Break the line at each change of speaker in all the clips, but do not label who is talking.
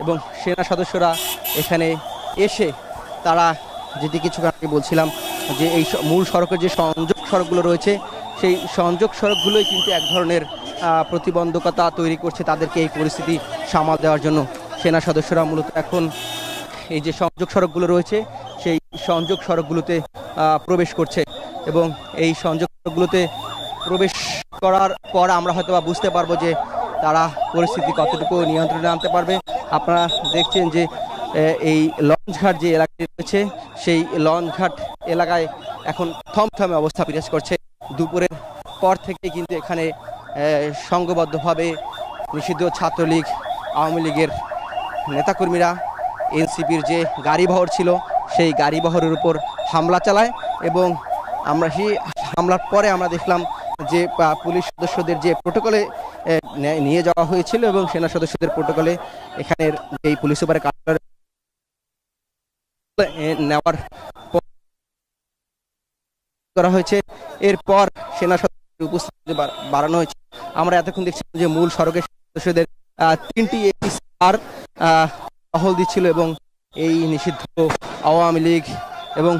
এবং সেনা সদস্যরা এখানে এসে তারা যেটি কিছু আগে বলছিলাম যে এই মূল সড়কের যে সংযোগ সড়কগুলো রয়েছে, সেই সংযোগ সড়কগুলোই কিন্তু এক ধরনের প্রতিবন্ধকতা তৈরি করছে তাদেরকে এই পরিস্থিতি সামাল দেওয়ার জন্য। সেনা সদস্যরা মূলত এখন এই যে সংযোগ সড়কগুলো রয়েছে, সেই সংযোগ সড়কগুলোতে প্রবেশ করছে এবং এই সংযোগ সড়কগুলোতে প্রবেশ করার পর আমরা হয়তো বুঝতে পারব যে তারা পরিস্থিতি কতটুকু নিয়ন্ত্রণে আনতে পারবে। আপনারা দেখছেন যে এই লঞ্চঘাট যে এলাকাটি রয়েছে, সেই লঞ্চঘাট এলাকায় এখন থমথমে অবস্থা বিরাজ করছে। দুপুরের পর থেকে কিন্তু এখানে সংঘবদ্ধভাবে নিষিদ্ধ ছাত্রলীগ, আওয়ামী লীগের নেতাকর্মীরা, এনসিপির যে গাড়িবহর ছিল, সেই গাড়িবহরের উপর হামলা চালায় এবং আমরা সেই হামলার পরে আমরা দেখলাম যে পুলিশ সদস্যদের যে প্রোটোকলে নিয়ে যাওয়া হয়েছিল এবং সেনা সদস্যদের প্রোটোকলে এখানের এই পুলিশ সুপারের কার্যালয়ে নেওয়ার করা হয়েছে। এরপর সেনা সদস্যদের উপস্থিতি বাড়ানো হয়েছে। আমরা এতক্ষণ দেখছিলাম যে মূল সড়কের সদস্যদের তিনটি আর টহল দিচ্ছিল এবং এই নিষিদ্ধ আওয়ামী লীগ এবং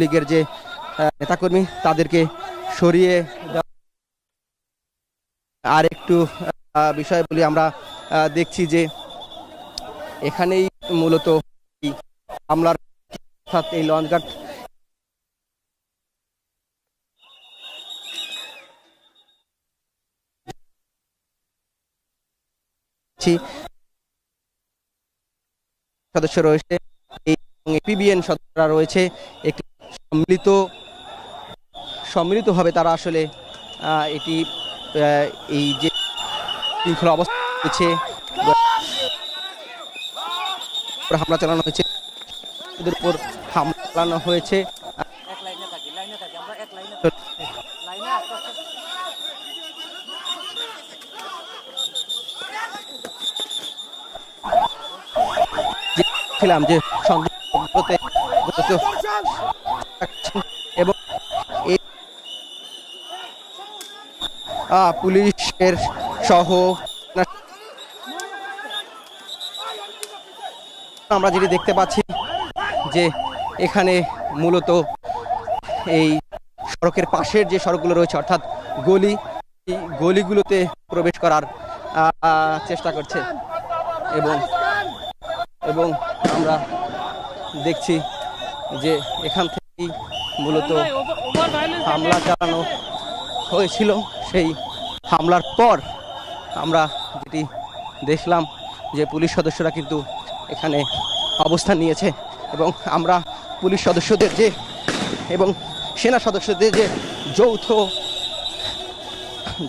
লীগের যে নেতাকর্মী, তাদেরকে সরিয়ে আর একটু বিষয় বলি আমরা দেখছি যে এখানেই মূলত হামলার অর্থাৎ এই লঞ্চঘাট সদস্য রয়েছে, এই পিবিএন সদস্যরা রয়েছে, একটি সম্মিলিত, সম্মিলিতভাবে তারা আসলে এটি এই যে শৃঙ্খলা অবস্থা রয়েছে হামলা চালানো হয়েছে ওদের উপর হামলা চালানো হয়েছে।
এক লাইনে থাকি লাইনে থাকি আমরা এক লাইনে লাইনে আস্তে আস্তে
ছিলাম যে সংযুক্ত এবং এই আহ, পুলিশের সহ আমরা যেটি দেখতে পাচ্ছি যে এখানে মূলত এই সড়কের পাশের যে সড়কগুলো রয়েছে অর্থাৎ গলি গলিগুলোতে প্রবেশ করার চেষ্টা করছে। এবং এবং আমরা দেখছি যে এখান থেকেই মূলত হামলা চালানো হয়েছিল। সেই হামলার পর আমরা যেটি দেখলাম যে পুলিশ সদস্যরা কিন্তু এখানে অবস্থান নিয়েছে এবং আমরা পুলিশ সদস্যদের যে এবং সেনা সদস্যদের যে যৌথ,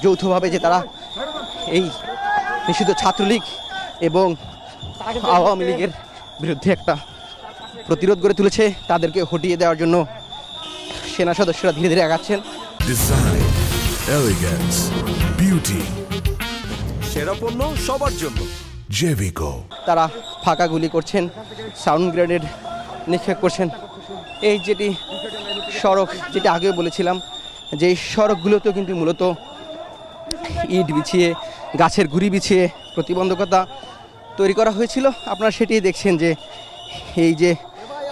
যৌথভাবে যে তারা এই নিষিদ্ধ ছাত্রলীগ এবং আওয়ামী লীগের বিরুদ্ধে একটা প্রতিরোধ গড়ে তুলেছে, তাদেরকে হটিয়ে দেওয়ার জন্য সেনা সদস্যরা ধীরে ধীরে আগাচ্ছেন
Elegance, beauty,
সেরা পণ্য সবার জন্য।
Jevico.
তারা ফাঁকা গুলি করছেন সাউন্ড গ্রেনেড নিক্ষেপ করছেন। এই যেটি সড়ক যেটা আগেও বলেছিলাম যে এই সড়কগুলোতেও কিন্তু মূলত ইট বিছিয়ে গাছের গুড়ি বিছিয়ে প্রতিবন্ধকতা তৈরি করা হয়েছিল। আপনারা সেটি দেখছেন যে এই যে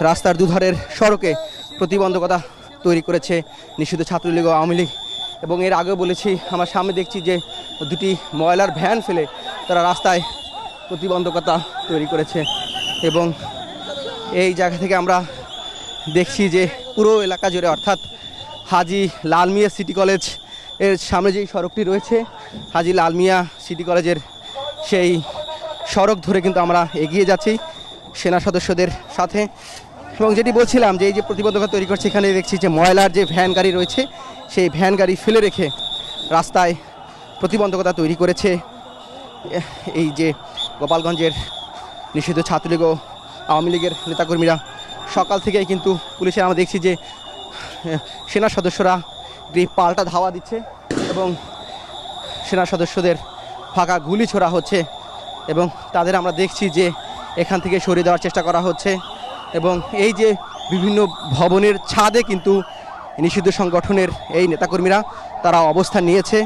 রাস্তার দুধারের সড়কে প্রতিবন্ধকতা তৈরি করেছে নিষিদ্ধ ছাত্রলীগ ও আওয়ামী লীগ। এবং এর আগেও বলেছি, আমার সামনে দেখছি যে দুটি ময়লার ভ্যান ফেলে তারা রাস্তায় প্রতিবন্ধকতা তৈরি করেছে এবং এই জায়গা থেকে আমরা দেখছি যে পুরো এলাকা জুড়ে, অর্থাৎ হাজি লালমিয়া সিটি কলেজের সামনে যেই সড়কটি রয়েছে, হাজি লালমিয়া সিটি কলেজের সেই সড়ক ধরে কিন্তু আমরা এগিয়ে যাচ্ছি। সেনা সদস্যদের সাথে এবং যেটি বলছিলাম যে এই যে প্রতিবন্ধকতা তৈরি করছে, এখানে দেখছি যে ময়লার যে ভ্যান গাড়ি রয়েছে, সেই ভ্যান গাড়ি ফেলে রেখে রাস্তায় প্রতিবন্ধকতা তৈরি করেছে। এই যে গোপালগঞ্জের নিষিদ্ধ ছাত্রলীগ ও আওয়ামী লীগের নেতাকর্মীরা, সকাল থেকেই কিন্তু পুলিশের আমরা দেখছি যে, সেনা সদস্যরা একটি পাল্টা ধাওয়া দিচ্ছে এবং সেনা সদস্যদের ফাঁকা গুলি ছোড়া হচ্ছে এবং তাদের আমরা দেখছি যে এখান থেকে সরিয়ে দেওয়ার চেষ্টা করা হচ্ছে। এবং এই যে বিভিন্ন ভবনের ছাদে কিন্তু নিষিদ্ধ সংগঠনের এই নেতাকর্মীরা তারা অবস্থান নিয়েছে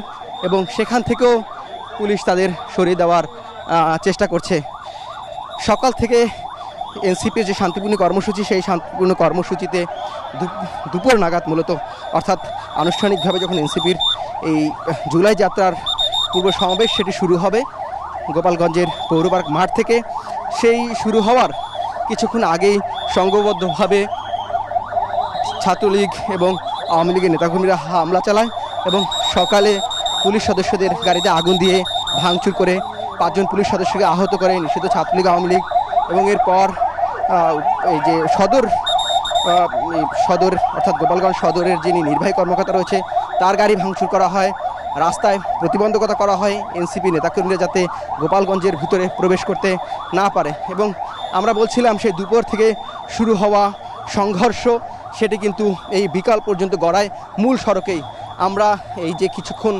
এবং সেখান থেকেও পুলিশ তাদের সরিয়ে দেওয়ার চেষ্টা করছে। সকাল থেকে এনসিপির যে শান্তিপূর্ণ কর্মসূচি, সেই শান্তিপূর্ণ কর্মসূচিতে দুপুর নাগাদ মূলত, অর্থাৎ আনুষ্ঠানিকভাবে যখন এনসিপির এই জুলাই যাত্রার পূর্ব সমাবেশ সেটি শুরু হবে গোপালগঞ্জের পৌরপার্ক মাঠ থেকে, সেই শুরু হওয়ার কিছুক্ষণ আগেই সংঘবদ্ধভাবে ছাত্রলীগ এবং আওয়ামী লীগের নেতাকর্মীরা হামলা চালায় এবং সকালে পুলিশ সদস্যদের গাড়িতে আগুন দিয়ে ভাঙচুর করে পাঁচজন পুলিশ সদস্যকে আহত করে নিষিদ্ধ ছাত্রলীগ, আওয়ামী লীগ এবং এরপর এই যে সদর সদর অর্থাৎ গোপালগঞ্জ সদরের যিনি নির্বাহী কর্মকর্তা রয়েছে, তার গাড়ি ভাঙচুর করা হয়, রাস্তায় প্রতিবন্ধকতা করা হয় এনসিপি নেতাকর্মীরা যাতে গোপালগঞ্জের ভিতরে প্রবেশ করতে না পারে এবং আমরা বলছিলাম সেই দুপুর থেকে শুরু হওয়া সংঘর্ষ, সেটি কিন্তু এই বিকাল পর্যন্ত গড়ায়। মূল সড়কেই আমরা এই যে কিছুক্ষণ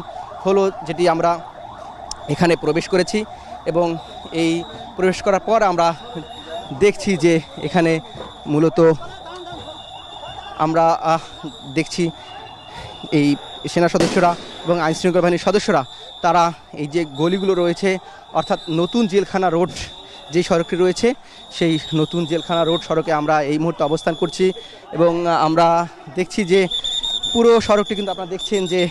হলো যেটি আমরা এখানে প্রবেশ করেছি এবং এই প্রবেশ করার পর আমরা দেখছি যে এখানে মূলত আমরা দেখছি এই সেনা সদস্যরা এবং আইন শৃঙ্খলা বাহিনীর সদস্যরা, তারা এই যে গলিগুলো রয়েছে, অর্থাৎ নতুন জেলখানা রোড যে সড়কটি রয়েছে, সেই নতুন জেলখানা রোড সড়কে আমরা এই মুহূর্তে অবস্থান করছি এবং আমরা দেখছি যে পুরো সড়কটি কিন্তু আপনারা দেখছেন যে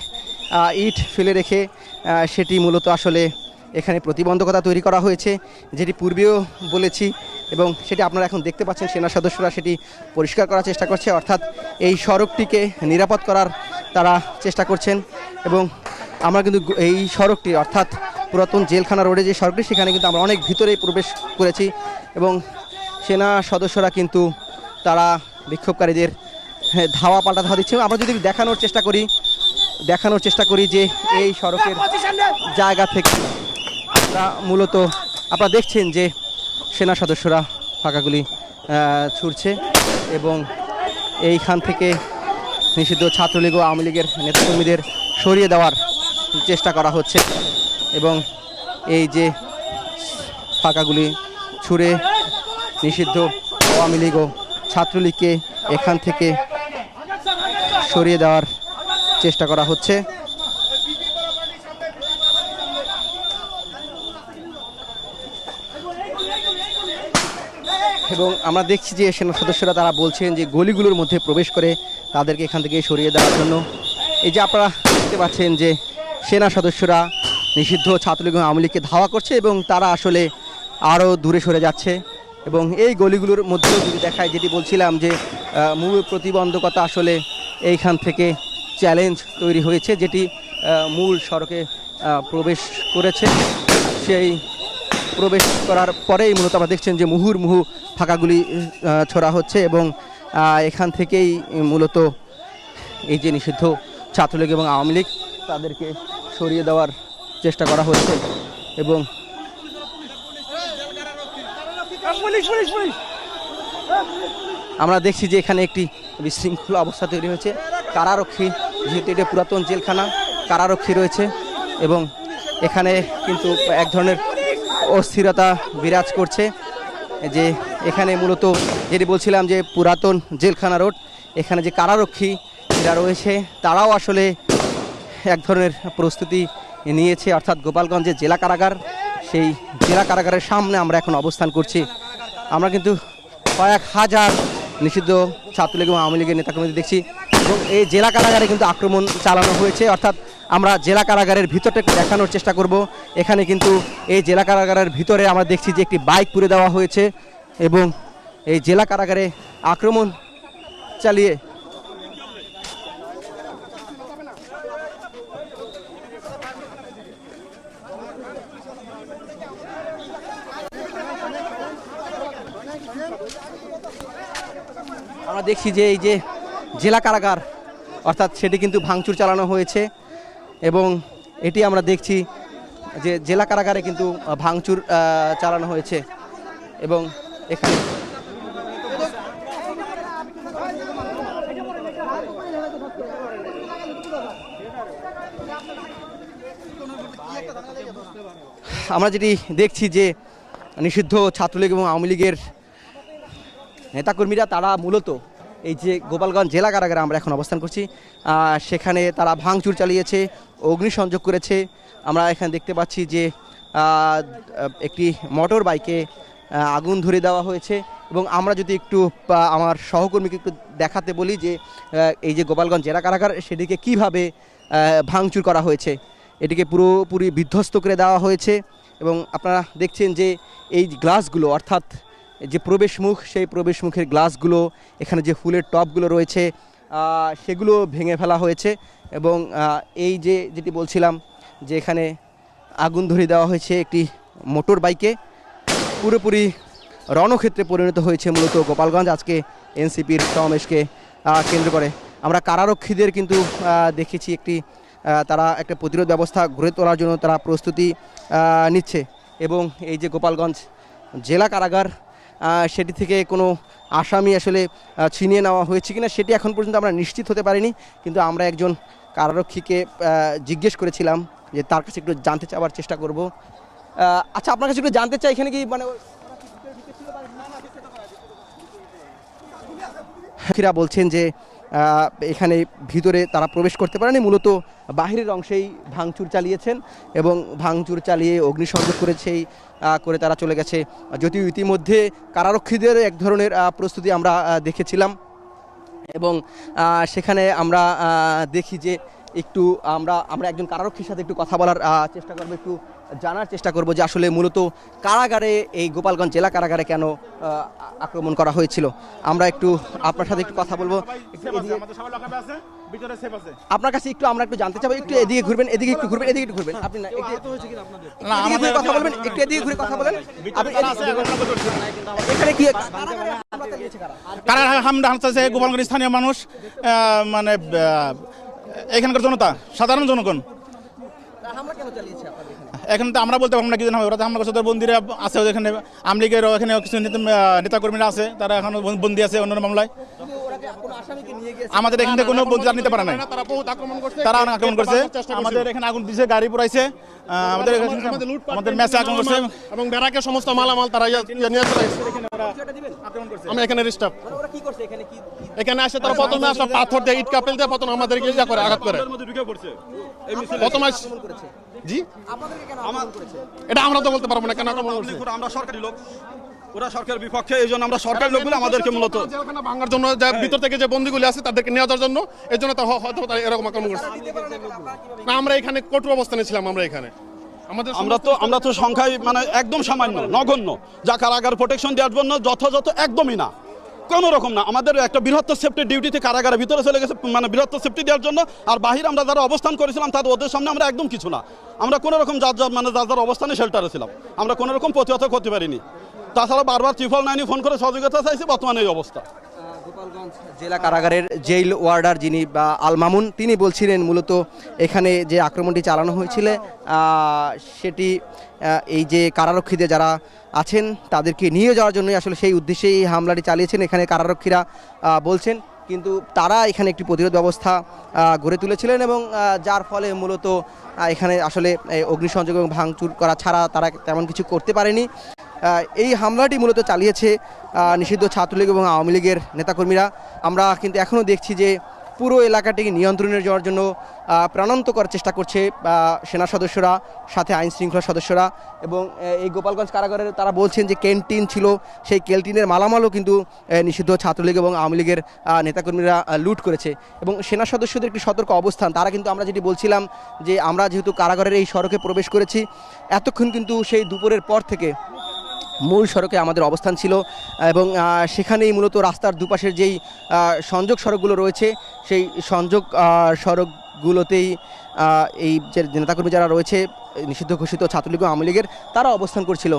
ইট ফেলে রেখে সেটি মূলত আসলে এখানে প্রতিবন্ধকতা তৈরি করা হয়েছে, যেটি পূর্বেও বলেছি এবং সেটি আপনারা এখন দেখতে পাচ্ছেন, সেনা সদস্যরা সেটি পরিষ্কার করার চেষ্টা করছে, অর্থাৎ এই সড়কটিকে নিরাপদ করার তারা চেষ্টা করছেন এবং আমরা কিন্তু এই সড়কটি, অর্থাৎ পুরাতন জেলখানা রোডে যে সড়কটি সেখানে কিন্তু আমরা অনেক ভিতরে প্রবেশ করেছি এবং সেনা সদস্যরা কিন্তু তারা বিক্ষোভকারীদের হ্যাঁ, ধাওয়া পাল্টা ধাওয়া দিচ্ছে। আমরা যদি দেখানোর চেষ্টা করি দেখানোর চেষ্টা করি যে এই সড়কের জায়গা থেকে আমরা মূলত আপনারা দেখছেন যে সেনা সদস্যরা ফাঁকাগুলি ছুড়ছে এবং এইখান থেকে নিষিদ্ধ ছাত্রলীগ ও আওয়ামী লীগের নেতাকর্মীদের সরিয়ে দেওয়ার চেষ্টা করা হচ্ছে। এবং এই যে ফাঁকাগুলি ছুঁড়ে নিষিদ্ধ আওয়ামী লীগ ও ছাত্রলীগকে এখান থেকে সরিয়ে দেওয়ার চেষ্টা করা হচ্ছে। এবং আমরা দেখছি যে সেনা সদস্যরা তারা বলছেন যে গলিগুলোর মধ্যে প্রবেশ করে তাদেরকে এখান থেকে সরিয়ে দেওয়ার জন্য। এই যে আপনারা দেখতে পাচ্ছেন যে সেনা সদস্যরা নিষিদ্ধ ছাত্রলীগ আওয়ামী লীগকে ধাওয়া করছে এবং তারা আসলে আরও দূরে সরে যাচ্ছে। এবং এই গলিগুলোর মধ্যেও যদি দেখায় যেটি বলছিলাম যে মূল প্রতিবন্ধকতা আসলে এইখান থেকে চ্যালেঞ্জ তৈরি হয়েছে যেটি মূল সড়কে প্রবেশ করেছে। সেই প্রবেশ করার পরেই মূলত আমরা দেখছেন যে মুহুর্মুহু ফাঁকাগুলি আহ, ছোড়া হচ্ছে এবং এখান থেকেই মূলত এই যে নিষিদ্ধ ছাত্রলীগ এবং আওয়ামী লীগ তাদেরকে সরিয়ে দেওয়ার চেষ্টা করা হচ্ছে এবং আমরা দেখছি যে এখানে একটি বিশৃঙ্খলা অবস্থা তৈরি হয়েছে। কারারক্ষী যেহেতু এটা পুরাতন জেলখানা কারারক্ষী রয়েছে এবং এখানে কিন্তু এক ধরনের অস্থিরতা বিরাজ করছে। যে এখানে মূলত যেটি বলছিলাম যে পুরাতন জেলখানা রোড এখানে যে কারারক্ষী যারা রয়েছে তারাও আসলে এক ধরনের প্রস্তুতি নিয়েছে, অর্থাৎ গোপালগঞ্জের জেলা কারাগার। সেই জেলা কারাগারের সামনে আমরা এখন অবস্থান করছি। আমরা কিন্তু কয়েক হাজার নিষিদ্ধ ছাত্রলীগ এবং আওয়ামী লীগের নেতাকর্মীদের দেখছি এবং এই জেলা কারাগারে কিন্তু আক্রমণ চালানো হয়েছে। অর্থাৎ আমরা জেলা কারাগারের ভিতরটা একটু দেখানোর চেষ্টা করব। এখানে কিন্তু এই জেলা কারাগারের ভিতরে আমরা দেখছি যে একটি বাইক পুড়ে দেওয়া হয়েছে এবং এই জেলা কারাগারে আক্রমণ চালিয়ে দেখছি যে এই যে জেলা কারাগার, অর্থাৎ সেটি কিন্তু ভাঙচুর চালানো হয়েছে এবং এটি আমরা দেখছি যে জেলা কারাগারে কিন্তু ভাঙচুর চালানো হয়েছে এবং এখানে আমরা যেটি দেখছি যে নিষিদ্ধ ছাত্রলীগ এবং আওয়ামী লীগের নেতাকর্মীরা, তারা মূলত এই যে গোপালগঞ্জ জেলা কারাগারে আমরা এখন অবস্থান করছি সেখানে তারা ভাঙচুর চালিয়েছে, অগ্নিসংযোগ করেছে। আমরা এখানে দেখতে পাচ্ছি যে একটি মোটর বাইকে আগুন ধরে দেওয়া হয়েছে এবং আমরা যদি একটু আমার সহকর্মীকে একটু দেখাতে বলি যে এই যে গোপালগঞ্জ জেলা কারাগার, সেটিকে কীভাবে ভাঙচুর করা হয়েছে। এটিকে পুরোপুরি বিধ্বস্ত করে দেওয়া হয়েছে এবং আপনারা দেখছেন যে, এই গ্লাসগুলো অর্থাৎ যে প্রবেশমুখ, সেই প্রবেশমুখের গ্লাসগুলো, এখানে যে ফুলের টপগুলো রয়েছে সেগুলো ভেঙে ফেলা হয়েছে এবং এই যে যেটি বলছিলাম যে এখানে আগুন ধরিয়ে দেওয়া হয়েছে একটি মোটর বাইকে, পুরোপুরি রণক্ষেত্রে পরিণত হয়েছে মূলত গোপালগঞ্জ। আজকে এনসিপির সমাবেশকে কেন্দ্র করে। আমরা কারারক্ষীদের কিন্তু দেখেছি একটি তারা একটা প্রতিরোধ ব্যবস্থা গড়ে তোলার জন্য তারা প্রস্তুতি নিচ্ছে। এবং এই যে গোপালগঞ্জ জেলা কারাগার সেটি থেকে কোনো আসামি আসলে ছিনিয়ে নেওয়া হয়েছে কিনা সেটি এখন পর্যন্ত আমরা নিশ্চিত হতে পারিনি কিন্তু আমরা একজন কারারক্ষীকে জিজ্ঞেস করেছিলাম যে তার কাছে একটু জানতে চাওয়ার চেষ্টা করব আচ্ছা আপনার কাছে একটু জানতে চাই এখানে কি মানে বলছেন যে এখানে ভিতরে তারা প্রবেশ করতে পারেনি, মূলত বাহিরের অংশেই ভাঙচুর চালিয়েছেন এবং ভাঙচুর চালিয়ে অগ্নিসংযোগ করেছেই করে তারা চলে গেছে। যদিও ইতিমধ্যে কারারক্ষীদের এক ধরনের প্রস্তুতি আমরা দেখেছিলাম এবং সেখানে আমরা দেখি যে একটু আমরা আমরা একজন কারারক্ষীর সাথে একটু কথা বলার চেষ্টা করব একটু জানার চেষ্টা করব যে আসলে মূলত কারাগারে এই গোপালগঞ্জ জেলা কারাগারে কেন আক্রমণ করা হয়েছিল। আমরা একটু আপনার সাথে একটু কথা বলব। আপনার কাছে একটু আমরা একটু জানতে চাবো একটু এদিকে ঘুরবেন এদিকে একটু ঘুরবেন এদিকে একটু ঘুরবেন। আপনি না একটু এদিকে ঘুরে কথা বলবেন একটু এদিকে ঘুরে কথা বলেন। আপনি এখানে কি কারাগারে হামলা চালিয়েছে কারা?
কারা হামলা হামচাছে গোপালগঞ্জ স্থানীয় মানুষ মানে এখানকার জনতা সাধারণ জনগণ।
হামলা কেন চালিয়েছে? এখানে?
তো আমরা বলতে পারব না কি জানা ওরা তো আমরা কাছে বন্দিরা আছে, ওদের এখানে আমলিগের এখানে কিছু নেতা কর্মীরা আছে, তারা এখন বন্দি আছে অন্য মামলায় আমাদের এখান কোনো বন্দি আর নিতে পারে নাই।
তারা আক্রমণ করছে।
অনেক আক্রমণ করছে আমাদের এখানে আগুন দিছে গাড়ি পুরাইছে আমাদের
আমাদের
আমাদের ম্যাচে আগুন করছে।
এবং ব্যারাকের সমস্ত মালামাল তারা নিয়ে চলে? আমি এখানে রিস্টাফ
ওরা কি করছে এখানে কি কি-
এখানে আসে তারা প্রথমে আসলে পাথর দিয়ে ইট কাপেল দিয়ে প্রথমে আমাদেরকে ইয়া করে আঘাত করে। প্রথমে আস- জি? এটা আমরা তো বলতে পারব না কেন আক্রমণ করছে?
আমরা সরকারি লোক। ওরা সরকারের বিপক্ষে এই জন্য আমরা সরকারি লোকগুলো আমাদেরকে মূলত
জেলখানা ভাঙার জন্য যে ভিতর থেকে যে বন্দিগুলি আছে তাদেরকে নিয়ে যাওয়ার জন্য এই জন্য তো হয়তো তারা এরকম আক্রমণ করছে। না আমরা এখানে কঠোর অবস্থানে ছিলাম আমরা এখানে। আমাদের
আমরা তো আমরা তো সংখ্যায় মানে একদম সামান্য নগণ্য। যা কারাগার প্রোটেকশন দেওয়ার জন্য যথাযথ একদমই না। কোনো রকম না। আমাদের একটা বৃহত্তর সেফটি ডিউটিতে কারাগারের ভিতরে চলে গেছে মানে বৃহত্তর সেফটি দেওয়ার জন্য। আর বাহির আমরা যারা অবস্থান করেছিলাম তাদের ওদের সামনে আমরা একদম কিছু না। আমরা কোনো রকম যার যার মানে যার যার অবস্থানে শেল্টারে ছিলাম। আমরা কোনো রকম প্রতিহত করতে পারিনি তাছাড়া বারবার ত্রিফল নাইনি ফোন করে সহযোগিতা চাইছি, বর্তমানে এই অবস্থা।
জেলা কারাগারের জেল ওয়ার্ডার যিনি, বা আল মামুন, তিনি বলছিলেন মূলত এখানে যে আক্রমণটি চালানো হয়েছিল সেটি এই যে কারারক্ষীদের যারা আছেন, তাদেরকে নিয়ে যাওয়ার জন্যই আসলে সেই উদ্দেশ্যে এই হামলাটি চালিয়েছেন। এখানে কারারক্ষীরা বলছেন কিন্তু তারা এখানে একটি প্রতিরোধ ব্যবস্থা গড়ে তুলেছিলেন এবং যার ফলে মূলত এখানে আসলে অগ্নিসংযোগ এবং ভাঙচুর করা ছাড়া তারা তেমন কিছু করতে পারেনি। এই হামলাটি মূলত চালিয়েছে নিষিদ্ধ ছাত্রলীগ এবং আওয়ামী লীগের নেতাকর্মীরা। আমরা কিন্তু এখনও দেখছি যে পুরো এলাকাটিকে নিয়ন্ত্রণে যাওয়ার জন্য প্রাণান্ত করার চেষ্টা করছে সেনা সদস্যরা, সাথে আইন শৃঙ্খলা সদস্যরা এবং এই গোপালগঞ্জ কারাগারে তারা বলছেন যে ক্যান্টিন ছিল, সেই ক্যান্টিনের মালামালও কিন্তু নিষিদ্ধ ছাত্রলীগ এবং আওয়ামী লীগের নেতাকর্মীরা লুট করেছে এবং সেনা সদস্যদের একটি সতর্ক অবস্থান। তারা কিন্তু আমরা যেটি বলছিলাম যে আমরা যেহেতু কারাগারের এই সড়কে প্রবেশ করেছি, এতক্ষণ কিন্তু সেই দুপুরের পর থেকে মূল সড়কে আমাদের অবস্থান ছিল এবং সেখানেই মূলত রাস্তার দুপাশের যেই সংযোগ সড়কগুলো রয়েছে, সেই সংযোগ সড়কগুলোতেই এই যে নেতাকর্মী যারা রয়েছে, নিষিদ্ধ ঘোষিত ছাত্রলীগ আওয়ামী লীগের, তারা অবস্থান করছিল।